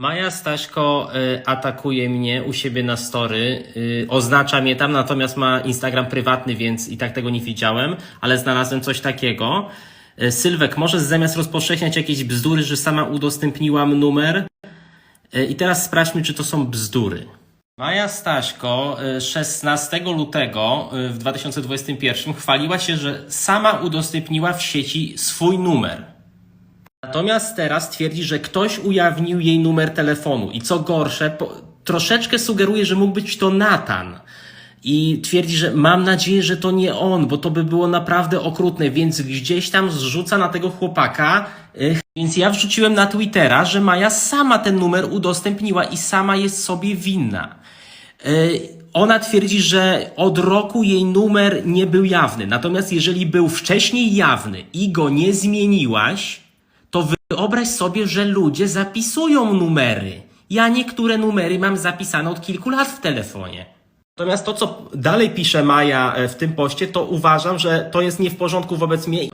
Maja Staśko y, atakuje mnie u siebie na story, y, oznacza mnie tam, natomiast ma Instagram prywatny, więc i tak tego nie widziałem, ale znalazłem coś takiego. Y, Sylwek, może zamiast rozpowszechniać jakieś bzdury, że sama udostępniłam numer? I teraz sprawdźmy, czy to są bzdury. Maja Staśko y, 16 lutego w 2021 chwaliła się, że sama udostępniła w sieci swój numer. Natomiast teraz twierdzi, że ktoś ujawnił jej numer telefonu i co gorsze, po, troszeczkę sugeruje, że mógł być to Natan. I twierdzi, że mam nadzieję, że to nie on, bo to by było naprawdę okrutne, więc gdzieś tam zrzuca na tego chłopaka. y, Więc ja wrzuciłem na Twittera, że Maja sama ten numer udostępniła i sama jest sobie winna. Y, Ona twierdzi, że od roku jej numer nie był jawny. Natomiast jeżeli był wcześniej jawny i go nie zmieniłaś, wyobraź sobie, że ludzie zapisują numery. Ja niektóre numery mam zapisane od kilku lat w telefonie. Natomiast to, co dalej pisze Maja e, w tym poście, to uważam, że to jest nie w porządku wobec mnie.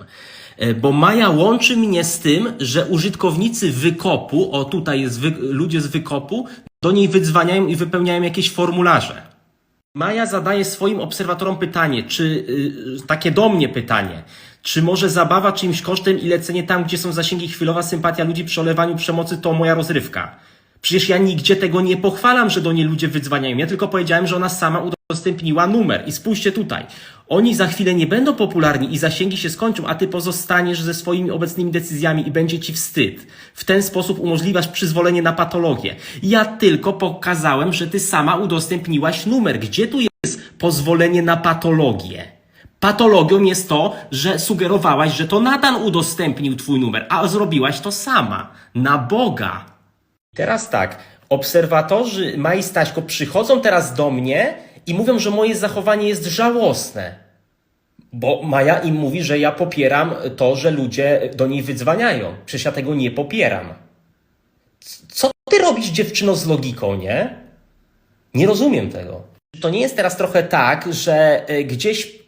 E, Bo Maja łączy mnie z tym, że użytkownicy wykopu, o tutaj jest wy, ludzie z wykopu, do niej wydzwaniają i wypełniają jakieś formularze. Maja zadaje swoim obserwatorom pytanie, czy y, takie do mnie pytanie, czy może zabawa czyimś kosztem i lecenie tam, gdzie są zasięgi chwilowa sympatia ludzi przy olewaniu przemocy, to moja rozrywka. Przecież ja nigdzie tego nie pochwalam, że do niej ludzie wydzwaniają. Ja tylko powiedziałem, że ona sama udostępniła numer. I spójrzcie tutaj. Oni za chwilę nie będą popularni i zasięgi się skończą, a ty pozostaniesz ze swoimi obecnymi decyzjami i będzie ci wstyd. W ten sposób umożliwiasz przyzwolenie na patologię. Ja tylko pokazałem, że ty sama udostępniłaś numer. Gdzie tu jest pozwolenie na patologię? Patologią jest to, że sugerowałaś, że to Natan udostępnił twój numer, a zrobiłaś to sama. Na Boga. Teraz tak, obserwatorzy Mai Staśko przychodzą teraz do mnie i mówią, że moje zachowanie jest żałosne. Bo Maja im mówi, że ja popieram to, że ludzie do niej wydzwaniają. Przecież ja tego nie popieram. Co ty robisz, dziewczyno, z logiką, nie? Nie rozumiem tego. To nie jest teraz trochę tak, że y, gdzieś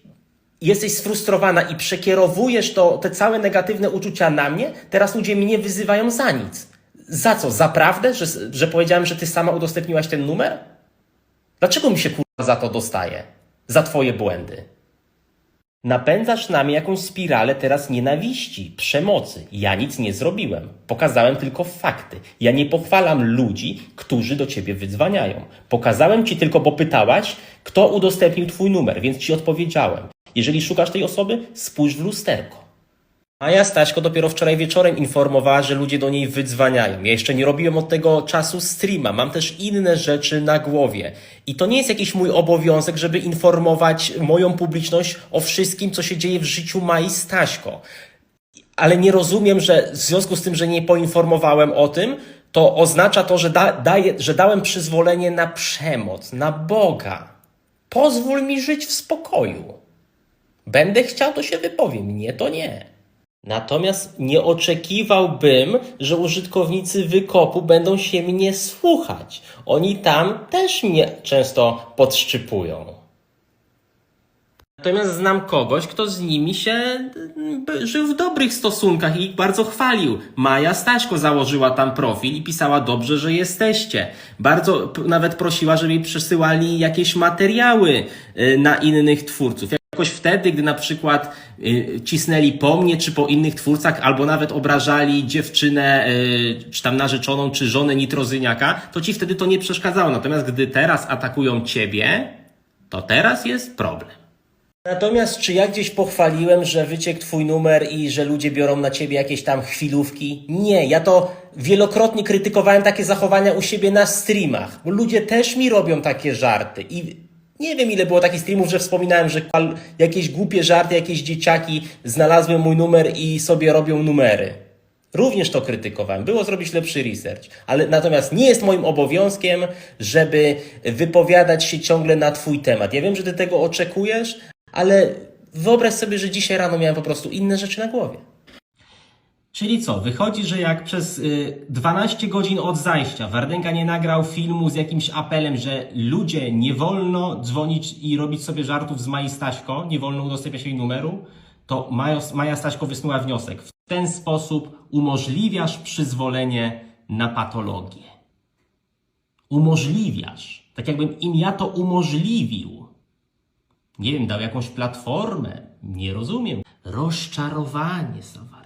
jesteś sfrustrowana i przekierowujesz to, te całe negatywne uczucia na mnie, teraz ludzie mnie wyzywają za nic. Za co? Za prawdę? Że, że powiedziałem, że ty sama udostępniłaś ten numer? Dlaczego mi się kurwa za to dostaje? Za twoje błędy. Napędzasz na mnie jakąś spiralę teraz nienawiści, przemocy. Ja nic nie zrobiłem. Pokazałem tylko fakty. Ja nie pochwalam ludzi, którzy do ciebie wydzwaniają. Pokazałem ci tylko, bo pytałaś, kto udostępnił twój numer, więc ci odpowiedziałem. Jeżeli szukasz tej osoby, spójrz w lusterko. Maja Staśko dopiero wczoraj wieczorem informowała, że ludzie do niej wydzwaniają. Ja jeszcze nie robiłem od tego czasu streama, mam też inne rzeczy na głowie. I to nie jest jakiś mój obowiązek, żeby informować moją publiczność o wszystkim, co się dzieje w życiu Mai Staśko. Ale nie rozumiem, że w związku z tym, że nie poinformowałem o tym, to oznacza to, że, da, daję, że dałem przyzwolenie na przemoc, na Boga. Pozwól mi żyć w spokoju. Będę chciał, to się wypowiem. Nie, to nie. Natomiast nie oczekiwałbym, że użytkownicy wykopu będą się mnie słuchać. Oni tam też mnie często podszczypują. Natomiast znam kogoś, kto z nimi się żył w dobrych stosunkach i ich bardzo chwalił. Maja Staśko założyła tam profil i pisała dobrze, że jesteście. Bardzo nawet prosiła, żeby jej przesyłali jakieś materiały y, na innych twórców. Jakoś wtedy, gdy na przykład y, cisnęli po mnie, czy po innych twórcach, albo nawet obrażali dziewczynę, y, czy tam narzeczoną, czy żonę nitrozyniaka, to ci wtedy to nie przeszkadzało. Natomiast gdy teraz atakują ciebie, to teraz jest problem. Natomiast czy ja gdzieś pochwaliłem, że wyciekł twój numer i że ludzie biorą na ciebie jakieś tam chwilówki? Nie, ja to wielokrotnie krytykowałem takie zachowania u siebie na streamach, bo ludzie też mi robią takie żarty i nie wiem ile było takich streamów, że wspominałem, że jakieś głupie żarty, jakieś dzieciaki znalazły mój numer i sobie robią numery. Również to krytykowałem. Było zrobić lepszy research. Ale natomiast nie jest moim obowiązkiem, żeby wypowiadać się ciągle na Twój temat. Ja wiem, że Ty tego oczekujesz, ale wyobraź sobie, że dzisiaj rano miałem po prostu inne rzeczy na głowie. Czyli co? Wychodzi, że jak przez y, 12 godzin od zajścia Wardęga nie nagrał filmu z jakimś apelem, że ludzie nie wolno dzwonić i robić sobie żartów z Mai Staśko, nie wolno udostępniać jej numeru, to Maja, Staśko wysnuła wniosek. W ten sposób umożliwiasz przyzwolenie na patologię. Umożliwiasz. Tak jakbym im ja to umożliwił. Nie wiem, dał jakąś platformę. Nie rozumiem. Rozczarowanie, Sawa.